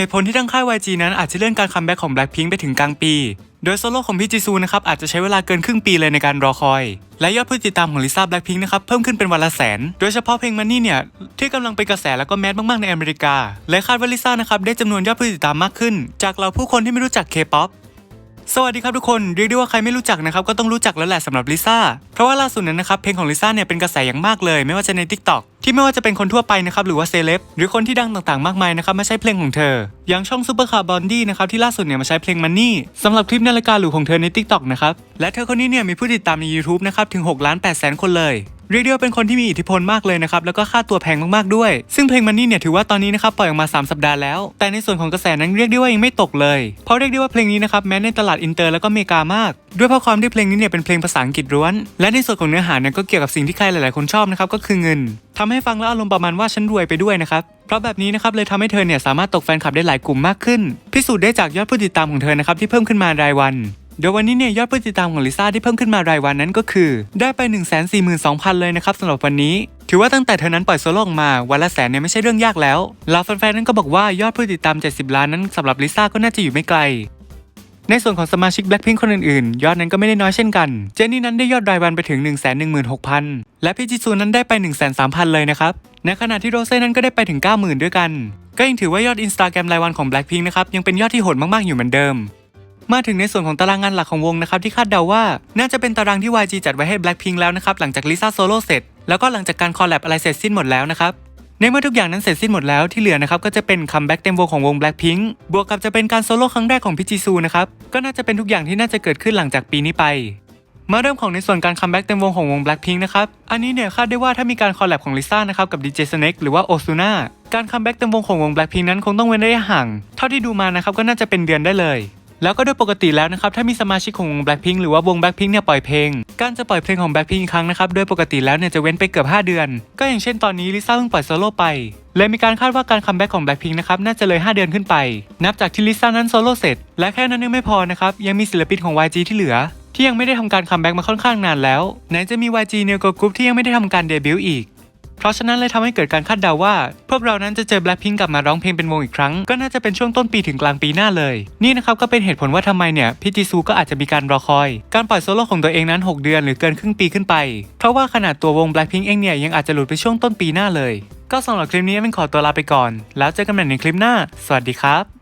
เหตุผลที่ทั้งค่าย YG นั้นอาจจะเลื่อนการคัมแบ็กของ Blackpink ไปถึงกลางปี โดยโซโล่ของพี่จีซูนะครับอาจจะใช้เวลาเกินครึ่งปีเลยในการรอคอย และยอดผู้ติดตามของลิซ่าแบล็คพิงค์นะครับเพิ่มขึ้นเป็นวันละแสน โดยเฉพาะเพลงมันนี่เนี่ย ที่กำลังเป็นกระแสแล้วก็แมสมากๆในอเมริกา และคาดว่าลิซ่านะครับได้จำนวนยอดผู้ติดตามมากขึ้น จากเราผู้คนที่ไม่รู้จักเคป๊อป สวัสดีครับทุกคนเรียกได้ว่าใครไม่รู้จักนะครับก็ต้องรู้จักแล้วแหละสำหรับลิซ่าเพราะว่าล่าสุดนั้นนะครับเพลงของลิซ่าเนี่ยเป็นกระแสอย่างมากเลย ไม่ว่าจะใน Tik t o k ที่ไม่ว่าจะเป็นคนทั่วไปนะครับหรือว่าเซเลบหรือคนที่ดังต่างๆมากมายนะครับมาใช้เพลงของเธอ อย่างช่องซูเปอร์คาร์บอนดี้นะครับที่ล่าสุดเนี่ยมาใช้เพลงมันนี่สำหรับคลิปนาฬิกาหรูของเธอใน Tik t o k นะครับและเธอคนนี้เนี่ยมีผู้ติดตามใน YouTube นะครับถึง6ล้าน8แสนคนเลย เรียกได้ว่าเป็นคนที่มีอิทธิพลมากเลยนะครับแล้วก็ค่าตัวแพงมากๆด้วย ซึ่งเพลงมันนี่เนี่ยถือว่าตอนนี้นะครับปล่อยออกมา 3 สัปดาห์แล้ว แต่ในส่วนของกระแสนั้นเรียกได้ว่ายังไม่ตกเลย เพราะเรียกได้ว่าเพลงนี้นะครับแม้ในตลาดอินเตอร์แล้วก็อเมริกามาก ด้วยเพราะความที่เพลงนี้เนี่ยเป็นเพลงภาษาอังกฤษล้วน และในส่วนของเนื้อหาเนี่ยก็เกี่ยวกับสิ่งที่ใครหลาย ๆ คนชอบนะครับก็คือเงินทำให้ฟังแล้วอารมณ์ประมาณว่าฉันรวยไปด้วยนะครับเพราะแบบนี้นะครับเลยทำให้เธอเนี่ยสามารถตกแฟนคลับได้หลายกลุ่มมากขึ้น พิสูจน์ได้จากยอดผู้ติดตามของเธอนะครับที่เพิ่มขึ้นมารายวัน โดยวันนี้เนี่ยยอดผู้ติดตามของลิซ่าที่เพิ่มขึ้นมารายวันนั้นก็คือ ได้ไป 1 4 2 0 0 0 เลยนะครับสำหรับวันนี้ ถือว่าตั้งแต่เธอนั้นปล่อยโซโล่ออกมาวันละแสนเนี่ยไม่ใช่เรื่องยากแล้วเหล่าแฟนๆนั้นก็บอกว่ายอดผู้ติดตาม 70 ล้านนั้นสำหรับลิซ่าก็น่าจะอยู่ไม่ไกลในส่วนของสมาชิก Blackpink คนอื่นๆ ยอดนั้นก็ไม่ได้น้อยเช่นกัน เจนนี่นั้นได้ยอดรายวันไปถึง 1 1 6 0 0 0 และพี่จิซูนั้นได้ไป1 3 0 0 0 เลยนะครับ ในขณะที่โรเซ่นั้นก็ได้ไปถึง 90,000 ด้วยกัน ก็ยังถือว่ายอด Instagram รายวันของ Blackpink นะครับ ยังเป็นยอดที่โหดมากๆ อยู่เหมือนเดิม มาถึงในส่วนของตารางงานหลักของวงนะครับที่คาดเดาว่า น่าจะเป็นตารางที่ YG จัดไว้ให้ Blackpink แล้วนะครับหลังจากลิซ่าโซโล่เสร็จแล้วก็หลังจากการคอลแลบอะไรเสร็จสิ้นหมดแล้วนะครับในเมื่อทุกอย่างนั้นเสร็จสิ้นหมดแล้วที่เหลือนะครับก็จะเป็นคัมแบ็กเต็มวงของวง Blackpink บวกกับจะเป็นการโซโล่ครั้งแรกของพี่จีซูนะครับก็น่าจะเป็นทุกอย่างที่น่าจะเกิดขึ้นหลังจากปีนี้ไป มาเริ่มของในส่วนการคัมแบ็กเต็มวงของวง Blackpink นะครับอันนี้เนี่ยคาดได้ว่าถ้ามีการคอลแลบของลิซ่านะครับกับ DJ Snake หรือว่า Ozuna การคัมแบ็กเต็มวงของวง Blackpink นั้นคงต้องเว้นระยะห่างเท่าที่ดูมานะครับก็น่าจะเป็นเดือนได้เลย แล้วก็โดยปกติแล้วนะครับถ้ามีสมาชิกของ Blackpink หรือว่าวง Blackpink เนี่ยปล่อยเพลง การจะปล่อยเพลงของ Blackpink อีกครั้งนะครับโดยปกติแล้วเนี่ยจะเว้นไปเกือบ 5 เดือน ก็อย่างเช่นตอนนี้ลิซ่าเพิ่งปล่อยโซโล่ไปเลยมีการคาดว่าการคัมแบ็กของ Blackpink นะครับน่าจะเลย 5 เดือนขึ้นไป นับจากที่ลิซ่านั้นโซโล่เสร็จ และแค่นั้นยังไม่พอนะครับยังมีศิลปินของ YG ที่เหลือ ที่ยังไม่ได้ทำการคัมแบ็กมาค่อนข้างนานแล้วไหนจะมี YG n e o Group ที่ยังไม่ได้ทำการเดบิวต์อีก เพราะฉะนั้นเลยทำให้เกิดการคาดเดาว่า พวกเรานั้นจะเจอ Blackpink กลับมาร้องเพลงเป็นวงอีกครั้ง ก็น่าจะเป็นช่วงต้นปีถึงกลางปีหน้าเลย นี่นะครับก็เป็นเหตุผลว่าทำไมเนี่ยพี่จีซูก็อาจจะมีการรอคอย การปล่อยโซโล่ของตัวเองนั้น 6 เดือนหรือเกินครึ่งปีขึ้นไป เพราะว่าขนาดตัววง Blackpink เองเนี่ยยังอาจจะหลุดไปช่วงต้นปีหน้าเลย ก็สำหรับคลิปนี้เป็นขอตัวลาไปก่อน แล้วเจอกันใหม่ในคลิปหน้า สวัสดีครับ